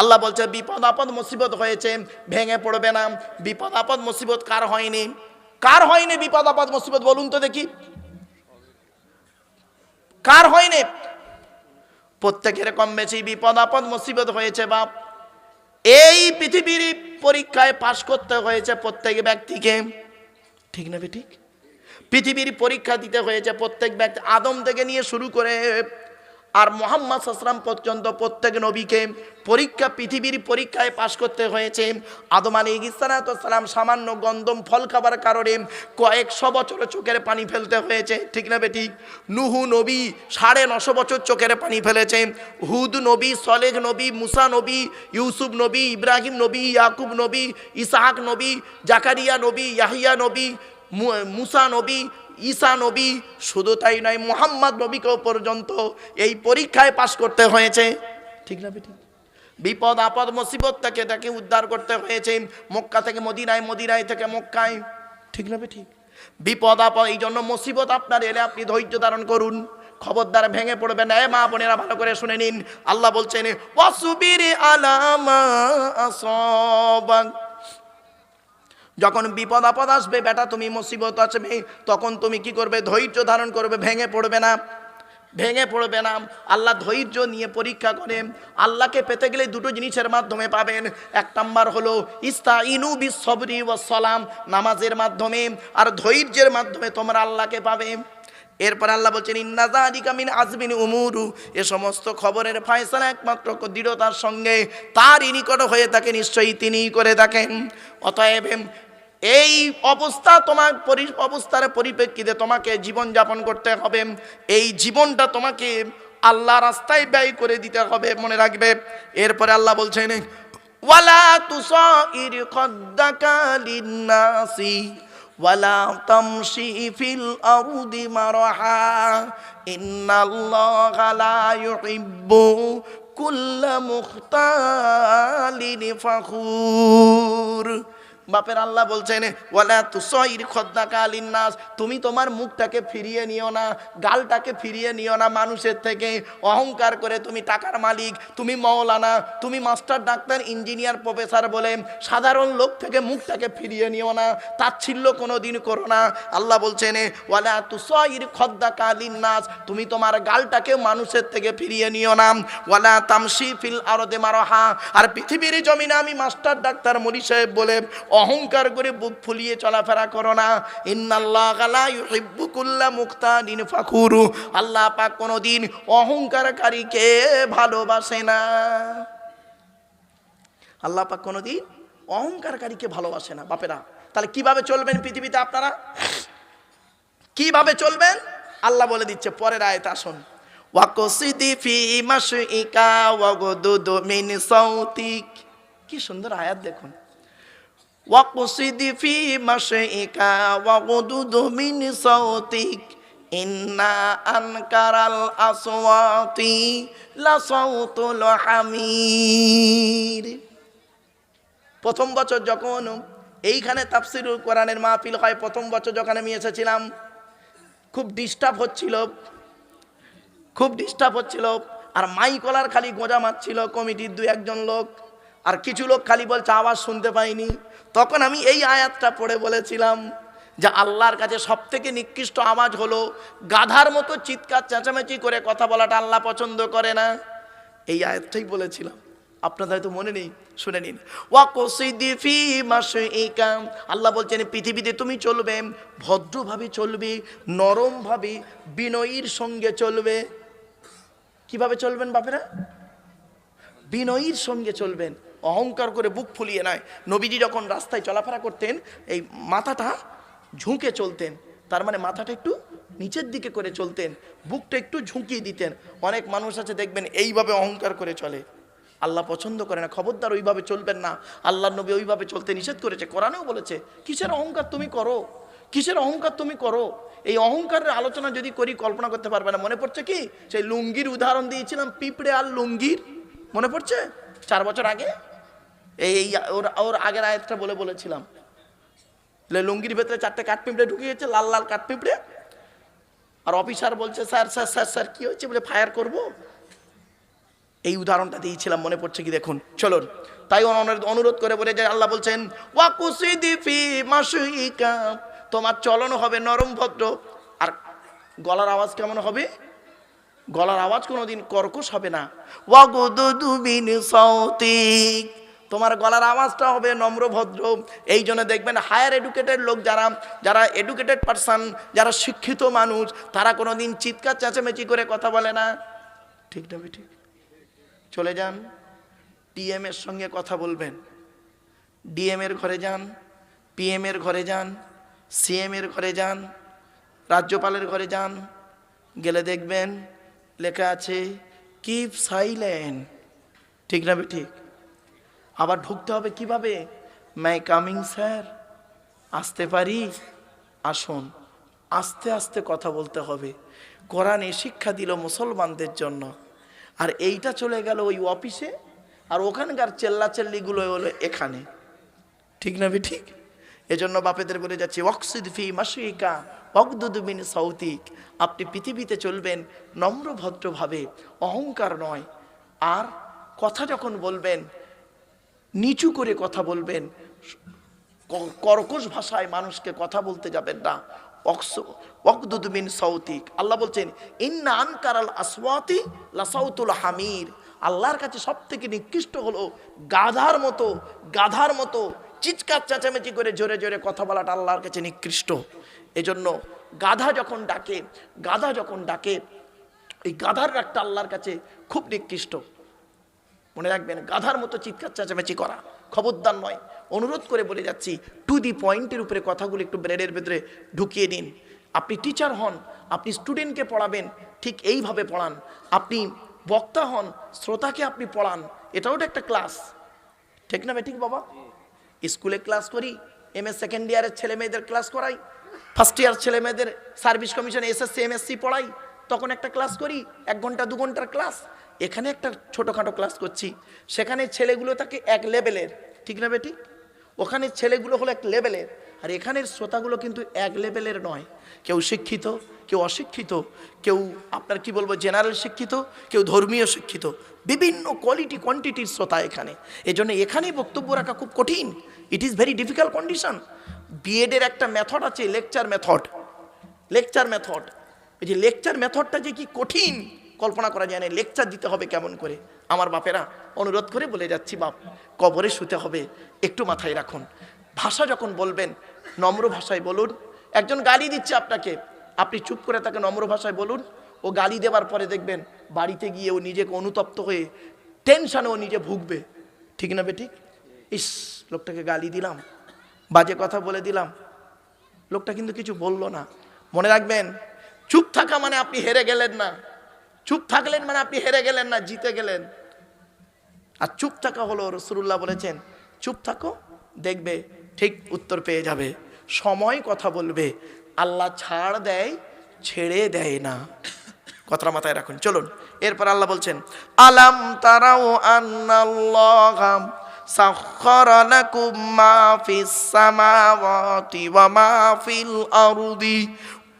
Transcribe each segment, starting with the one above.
আল্লাহ বলছে, বিপদ আপদ মুসিবত হয়েছে, ভেঙে পড়বে না। বিপদ আপদ মুসিবত কার হয়নি? কার হয়নি বিপদ আপদ মুসিবত? বলুন তো দেখি। কার হয়নি? প্রত্যেকের কম বেশি বিপদ আপদ মুসিবত হয়েছে, বাপ। এই পৃথিবীর পরীক্ষায় পাশ করতে হয়েছে প্রত্যেক ব্যক্তিকে। ঠিক না ঠিক পৃথিবীর পরীক্ষা দিতে হয়েছে প্রত্যেক ব্যক্তি। আদম থেকে নিয়ে শুরু করে আর মোহাম্মদ সাসরাম পর্যন্ত প্রত্যেক নবীকে পরীক্ষা, পৃথিবীর পরীক্ষায় পাশ করতে হয়েছে। আদম আলী ইসালাতাম সামান্য গন্দম ফল খাবার কারণে কয়েকশো বছর চোখের পানি ফেলতে হয়েছে। ঠিক না বেঠিক নুহু নবী সাড়ে নশো বছর চোখের পানি ফেলেছে। হুদ নবী, সলেহ নবী, মুসা নবী, ইউসুফ নবী, ইব্রাহিম নবী, ইয়াকুব নবী, ইসাহাক নবী, জাকারিয়া নবী, ইয়াহিয়া নবী মুসা নবী ঈসা নবী শুধু তাই নয়, মুহাম্মদ নবীকেও পর্যন্ত এই পরীক্ষায় পাশ করতে হয়েছে। ঠিক না বেটি? বিপদ, আপদ, মুসিবত থেকে তাকে উদ্ধার করতে হয়েছে মক্কা থেকে মদিনায় মদিনায় থেকে মক্কায়। ঠিক না বেটি? বিপদ, আপদ, এই জন্য মুসিবত আপনার এলে আপনি ধৈর্য ধারণ করুন। খবরদার ভেঙে পড়বে না মা বোনেরা, ভালো করে শুনে নিন। আল্লাহ বলছেন, ওয়াসুবির আলামা যখন বিপদ আপদ আসবে, বেটা, তুমি মুসিবত আসবে, তখন তুমি কি করবে? ধৈর্য ধারণ করবে, ভেঙে পড়বে না। ভেঙে পড়বে না। আল্লাহ ধৈর্য নিয়ে পরীক্ষা করে আল্লাহকে পেতে গেলে দুটো জিনিসের মাধ্যমে পাবেন। এক নাম্বার হলো ইস্তা ইনু বিসবরি ও সালাম, নামাজের মাধ্যমে আর ধৈর্যের মাধ্যমে তোমরা আল্লাহকে পাবে। এরপর আল্লাহ বলছেন ইন্নাজাদিকা মিন আজমিন উমুরু। এ সমস্ত খবরের ফায়সালা একমাত্র দৃঢ়তার সঙ্গে তারই নিকট হয়ে থাকে, নিশ্চয়ই তিনিই করে থাকেন। অতএব এই অবস্থা তোমার অবস্থার পরিপ্রেক্ষিতে তোমাকে জীবন যাপন করতে হবে। এই জীবনটা তোমাকে আল্লাহ রাস্তায় ব্যয় করে দিতে হবে, মনে রাখবে। এরপরে আল্লাহ বলছেন, ওয়ালা ওয়ালা বাপের আল্লাহ বলছেন, ওয়ালা তুসইর খদ্দাকালিন নাস তুমি তোমার মুখটাকে ফিরিয়ে নিও না, গালটাকে ফিরিয়ে নিও না মানুষের থেকে। অহংকার করে তুমি টাকার মালিক, তুমি মৌলানা তুমি মাস্টার, ডাক্তার, ইঞ্জিনিয়ার, প্রফেসর বলে সাধারণ লোক থেকে মুখটাকে ফিরিয়ে নিও না, তাচ্ছিল্য কোনো দিন করো না। আল্লাহ বলছেন, ওয়ালা তুসইর খদ্দাকালিন নাস তুমি তোমার গালটাকে মানুষের থেকে ফিরিয়ে নিও না। ওয়ালা তামসি ফিল আরদে মারহা, আর পৃথিবীর জমিনে আমি মাস্টার, ডাক্তার মরি সাহেব বলে অহংকার করে বুক ফুলিয়ে চলাফেরা করো না। ইন্নাল্লাহ লা ইউহিব্বু কুল্লা মুখতাদিন ফাখুরু। আল্লাহ পাক কোনোদিন অহংকারকারীকে ভালোবাসে না। আল্লাহ পাক কোনোদিন অহংকারকারীকে ভালোবাসে না। বাপেরা, তাহলে কীভাবে চলবেন পৃথিবীতে আপনারা? কীভাবে চলবেন? আল্লাহ বলে দিচ্ছে, পরের আয়ত আসুন। কি সুন্দর আয়াত দেখুন। ওয়াকসিদি ফি মাশইকা ওয়াগদুদু মিন সাউতিক। আনকারাল আসওয়াতি লা সাউতুল হামির। প্রথম বছর যখন এইখানে তাফসিরুল কোরআনের মাহফিল হয়, প্রথম বছর যখন আমি এসেছিলাম, খুব ডিস্টার্ব হচ্ছিল, খুব ডিস্টার্ব হচ্ছিল, আর মাইকলার খালি গোঁজা মারছিল কমিটির দু একজন লোক। আর কিছু লোক খালি বলছে, আওয়াজ শুনতে পাইনি। তখন আমি এই আয়াতটা পড়ে বলেছিলাম যে আল্লাহর কাছে সব থেকে নিকৃষ্ট আওয়াজ হলো গাধার মতো চিৎকার, চেঁচামেচি করে কথা বলাটা আল্লাহ পছন্দ করে না। এই আয়াতটাই বলেছিলাম। আপনাদের হয়তো মনে নেই, শুনে নিন। আল্লাহ বলছেন পৃথিবীতে তুমি চলবে, ভদ্রভাবে চলবে, নরমভাবে বিনয়ীর সঙ্গে চলবে। কীভাবে চলবেন বাপেরা? বিনয়ীর সঙ্গে চলবেন। অহংকার করে বুক ফুলিয়ে নেয়। নবীজি যখন রাস্তায় চলাফেরা করতেন, এই মাথাটা ঝুঁকে চলতেন। তার মানে মাথাটা একটু নিচের দিকে করে চলতেন, বুকটা একটু ঝুঁকিয়ে দিতেন। অনেক মানুষ আছে, দেখবেন, এইভাবে অহংকার করে চলে। আল্লাহ পছন্দ করে না, খবরদার ওইভাবে চলবেন না। আল্লাহ নবী ওইভাবে চলতে নিষেধ করেছে, কোরআনেও বলেছে, কিসের অহংকার তুমি করো? কিসের অহংকার তুমি করো? এই অহংকারের আলোচনা যদি করি, কল্পনা করতে পারবে না। মনে পড়ছে কি? সেই লুঙ্গির উদাহরণ দিয়েছিলাম, পিঁপড়ে আর লুঙ্গির। মনে পড়ছে? চার বছর আগে? এই ওর ওর আগের আয়াতটা বলে বলেছিলাম। লুঙ্গির ভেতরে চারটে কাঠ পিঁপড়ে ঢুকিয়েছে, লাল লাল কাঠপিঁপড়ে আর অফিসার বলছে, স্যার স্যার স্যার স্যার, কি হয়েছে? বলে, ফায়ার করব। এই উদাহরণটা দিয়েছিলাম, মনে পড়ছে কি দেখুন। চলুন, তাই অনুরোধ- করে বলে যে আল্লাহ বলছেন তোমার চলন হবে নরম ভদ্র। আর গলার আওয়াজ কেমন হবে? গলার আওয়াজ কোনোদিন কর্কশ হবে না। ওয়াগুদুদু বিন সাউতিক তোমার গলার আওয়াজটা হবে নম্র, ভদ্র। এই জন্য দেখবেন হায়ার এডুকেটেড লোক যারা যারা এডুকেটেড পারসন যারা শিক্ষিত মানুষ, তারা কোনোদিন চিৎকার, চেঁচামেচি করে কথা বলে না। ঠিক না ঠিক চলে যান। টিএম এর সঙ্গে কথা বলবেন। ডিএম এর ঘরে যান। পিএম এর ঘরে যান। সিএম এর ঘরে যান। রাজ্যপালের ঘরে যান। গেলে দেখবেন লেখা আছে কিপ সাইলেন্ট ঠিক না ঠিক আবার ঢুকতে হবে কীভাবে? মাই কামিং স্যার আসতে পারি? আসুন। আস্তে আস্তে কথা বলতে হবে। কোরআনে শিক্ষা দিল মুসলমানদের জন্য। আর এইটা চলে গেল ওই অফিসে, আর ওখানকার চেল্লাচেল্লিগুলো হলো এখানে। ঠিক না ঠিক? এজন্য বাপেদের বলে যাচ্ছে অক্সিদ ফি মাসিকা অকদুদুবিন সৌতিক আপনি পৃথিবীতে চলবেন নম্রভদ্রভাবে, অহংকার নয়। আর কথা যখন বলবেন নিচু করে কথা বলবেন। কর্কশ ভাষায় মানুষকে কথা বলতে যাবেন না। ওয়াকদুদুবিন সৌতিক আল্লাহ বলছেন, ইন্না আনকারাল আসওয়াতি লাসাউতুল হামির। আল্লাহর কাছে সব থেকে নিকৃষ্ট হলো গাধার মতো গাধার মতো চিৎকার, চেঁচামেচি করে জোরে জোরে কথা বলাটা আল্লাহর কাছে নিকৃষ্ট। এজন্য গাধা যখন ডাকে, গাধা যখন ডাকে, এই গাধার ডাকটা আল্লাহর কাছে খুব নিকৃষ্ট। মনে রাখবেন, গাধার মতো চিৎকার, চেঁচামেচি করা। খবরদার নয়। অনুরোধ করে বলে যাচ্ছি টু দি পয়েন্টের উপরে কথাগুলো একটু ব্রেনের ভেতরে ঢুকিয়ে দিন আপনি টিচার হন, আপনি স্টুডেন্টকে পড়াবেন, ঠিক এইভাবে পড়ান। আপনি বক্তা হন, শ্রোতাকে আপনি পড়ান, এটাও তো একটা ক্লাস ঠিক না ঠিক বাবা? স্কুলে ক্লাস করি এম এস সেকেন্ড ইয়ারের ছেলে মেয়েদের ক্লাস করাই ফার্স্ট ইয়ার ছেলে মেয়েদের সার্ভিস কমিশন এসএসসি এমএসসি পড়াই। তখন একটা ক্লাস করি, এক ঘণ্টা, দু ঘণ্টার ক্লাস। এখানে একটা ছোটোখাটো ক্লাস করছি। সেখানে ছেলেগুলো থাকে এক লেভেলের। ঠিক না বেটি? ওখানে ছেলেগুলো হলো এক লেভেলের। আর এখানের শ্রোতাগুলো কিন্তু এক লেভেলের নয়। কেউ শিক্ষিত, কেউ অশিক্ষিত, কেউ আপনার কি বলব, জেনারেল শিক্ষিত, কেউ ধর্মীয় শিক্ষিত। বিভিন্ন কোয়ালিটি কোয়ান্টিটির শ্রোতা এখানে। এজন্য এখানেই বক্তব্য রাখা খুব কঠিন। It is very difficult condition বিএডের একটা মেথড আছে লেকচার মেথড লেকচার মেথড এই যে লেকচার মেথডটা যে কি কঠিন, কল্পনা করা যায় না লেকচার দিতে হবে কেমন করে? আমার বাপেরা অনুরোধ করে বলে যাচ্ছি, বাপ, কবরে শুতে হবে, একটু মাথায় রাখুন। ভাষা যখন বলবেন, নম্র ভাষায় বলুন, একজন গালি দিচ্ছে আপনাকে, আপনি চুপ করে তাকে নম্র ভাষায় বলুন, ও গালি দেওয়ার পরে দেখবেন বাড়িতে গিয়ে ও নিজেকে অনুতপ্ত হয়ে টেনশানে ও নিজে ভুগবে। ঠিক না বেঠিক ইস, লোকটাকে গালি দিলাম, বাজে কথা বলে দিলাম। লোকটা কিন্তু কিছু বলল না। মনে রাখবেন চুপ থাকা মানে আপনি হেরে গেলেন না। চুপ থাকলেন মানে আপনি হেরে গেলেন না, জিতে গেলেন। আর চুপ থাকা হলো রসুল্লাহ বলেছেন, চুপ থাকো, দেখবে ঠিক উত্তর পেয়ে যাবে। সময় কথা বলবে, আল্লাহ ছাড় দেয়, ছেড়ে দেয় না। কথাটা মাথায় রাখুন, চলুন। এরপর আল্লাহ বলছেন, আলাম তারাও আন্নাল্লাহ সাখখারা লাকুম মা ফিস সামাওয়াতি ওয়া মা ফিল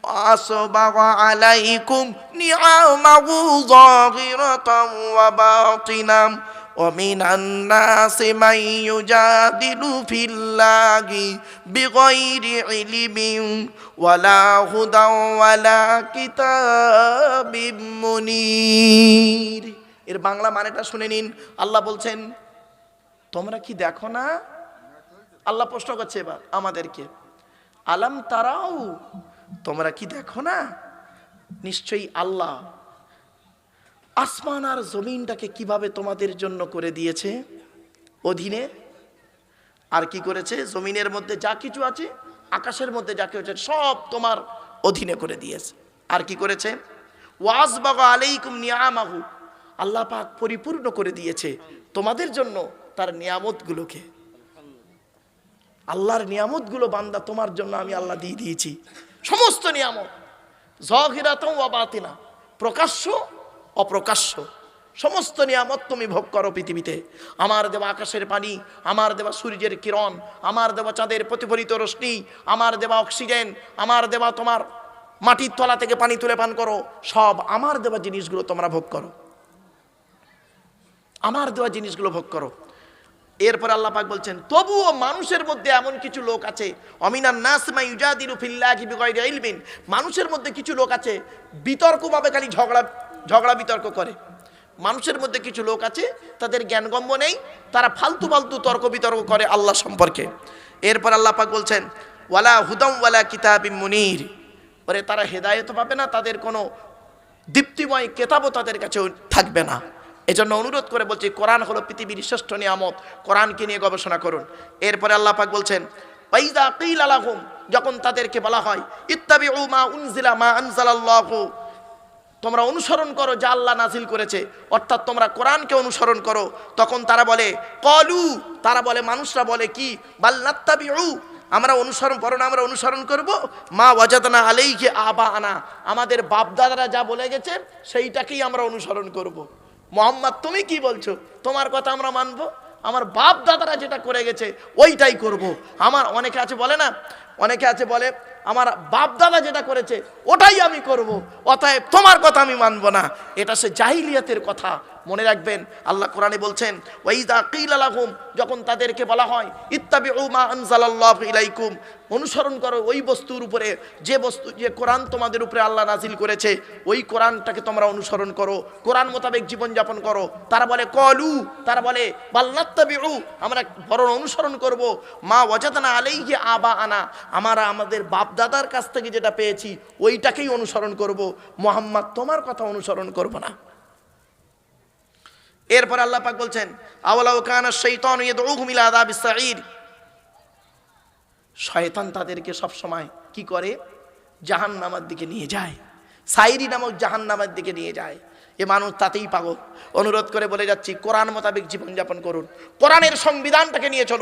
আরদি وأسبغ عليكم نعمه ظاهرة وباطنة ومن الناس من يجادل في الله بغير علم ولا هدى ولا كتاب منير এর বাংলা মানেটা শুনে নিন আল্লাহ বলছেন তোমরা কি দেখো না আল্লাহ প্রশ্ন করছে এবার আমাদেরকে আলাম তারাও তোমরা কি দেখো না? নিশ্চয়ই আল্লাহ আসমান আর জমিনটাকে কীভাবে তোমাদের জন্য করে দিয়েছে? অধীনে। আর কি করেছে? জমিনের মধ্যে যা কিছু আছে, আকাশের মধ্যে যা কিছু আছে, সব তোমার অধীনে করে দিয়েছে। আর কি করেছে? ওয়াজ বাবা আলাইকুম নিয়ামাহু। আল্লাহ পাক পরিপূর্ণ করে দিয়েছে তোমাদের জন্য তার নিয়ামতগুলোকে। আল্লাহর নিয়ামতগুলো বান্দা তোমার জন্য আমি আল্লাহ দিয়ে দিয়েছি। সমস্ত নিয়ামত। জহিরাতম বাতিনা। প্রকাশ্য, অপ্রকাশ্য। সমস্ত নিয়ামত তুমি ভোগ করো পৃথিবীতে। আমার দেওয়া আকাশের পানি, আমার দেওয়া সূর্যের কিরণ, আমার দেওয়া চাঁদের প্রতিফলিত রশ্মি, আমার দেওয়া অক্সিজেন, আমার দেওয়া তোমার মাটির তলা থেকে পানি তুলে পান করো। সব আমার দেওয়া জিনিসগুলো তোমরা ভোগ করো। আমার দেওয়া জিনিসগুলো ভোগ করো। এরপর আল্লাহ পাক বলছেন, তবুও মানুষের মধ্যে এমন কিছু লোক আছে, অমিনান নাসমা ইউজাদিলু ফিল্লাহি ইলমিন। মানুষের মধ্যে কিছু লোক আছে, বিতর্কভাবে খালি ঝগড়া ঝগড়া বিতর্ক করে। মানুষের মধ্যে কিছু লোক আছে, তাদের জ্ঞানগম্য নেই, তারা ফালতু ফালতু তর্ক বিতর্ক করে আল্লাহ সম্পর্কে। এরপর আল্লাহ পাক বলছেন, ওয়ালা হুদম ওয়ালা কিতাবিম মুনির। ওরে, তারা হেদায়েত পাবে না, তাদের কোনো দীপ্তিময় কেতাবও তাদের কাছে থাকবে না। এজন্য অনুরোধ করে বলছি, কোরআন হলো পৃথিবীর শ্রেষ্ঠ নিয়ামত। কোরআনকে নিয়ে গবেষণা করুন। এরপরে আল্লাহ পাক বলছেন ওয়াইদা কিল আলাহুম যখন তাদেরকে বলা হয়, ইত্তাবিউ মা উনজিলা, মা আনজালাল্লাহু তোমরা অনুসরণ করো যা আল্লাহ নাজিল করেছে। অর্থাৎ তোমরা কোরআনকে অনুসরণ করো। তখন তারা বলে, কলু তারা বলে, মানুষরা বলে কি বাল্লাত্তাবিউ আমরা অনুসরণ করো না আমরা অনুসরণ করব, মা ওয়াজাদনা আলাইকে আবা আনা আমাদের বাপ দাদারা যা বলে গেছে, সেইটাকেই আমরা অনুসরণ করব। মোহাম্মদ, তুমি কি বলছো? তোমার কথা আমরা মানবো? আমার বাপ দাদারা যেটা করে গেছে, ওইটাই করব। আমার অনেকে আছে, বলে না? অনেকে আছে, বলে, আমার বাপ দাদা যেটা করেছে, ওটাই আমি করব। অতএব তোমার কথা আমি মানবো না। এটা সে জাহিলিয়াতের কথা। মনে রাখবেন, আল্লাহ কোরআনে বলছেন, ওয়াইদা কিল আলাহুম যখন তাদেরকে বলা হয়, ইত্তাবিউ মা আনজালাল্লাহু ইলাইকুম অনুসরণ করো ওই বস্তুর উপরে, যে বস্তু, যে কোরআন তোমাদের উপরে আল্লাহ নাজিল করেছে, ওই কোরআনটাকে তোমরা অনুসরণ করো, কোরআন মোতাবেক জীবনযাপন করো। তারা বলে, কলু তারা বলে বাল্লাত্তাবিউ আমরা বরং অনুসরণ করব, মা ওয়াজাদানা আলাইহি আবা আনা আমরা আমাদের বাপদাদার কাছ থেকে যেটা পেয়েছি, ওইটাকেই অনুসরণ করব। মোহাম্মদ, তোমার কথা অনুসরণ করব না। এরপর আল্লাহ পাক বলছেন, আওয়ালাউ কানা শাইতান ইয়াদউহুম ইলা আযাবিস সাঈর শয়তান তাদেরকে সব সময় কি করে? জাহান্নামের দিকে নিয়ে যায়। সাইরি নামক জাহান্নামের দিকে নিয়ে যায়। এ মানুষ তাতেই পাগল। অনুরোধ করে বলে যাচ্ছি, কোরআন মোতাবেক জীবনযাপন করুন। কোরআনের সংবিধানটাকে নিয়ে চলো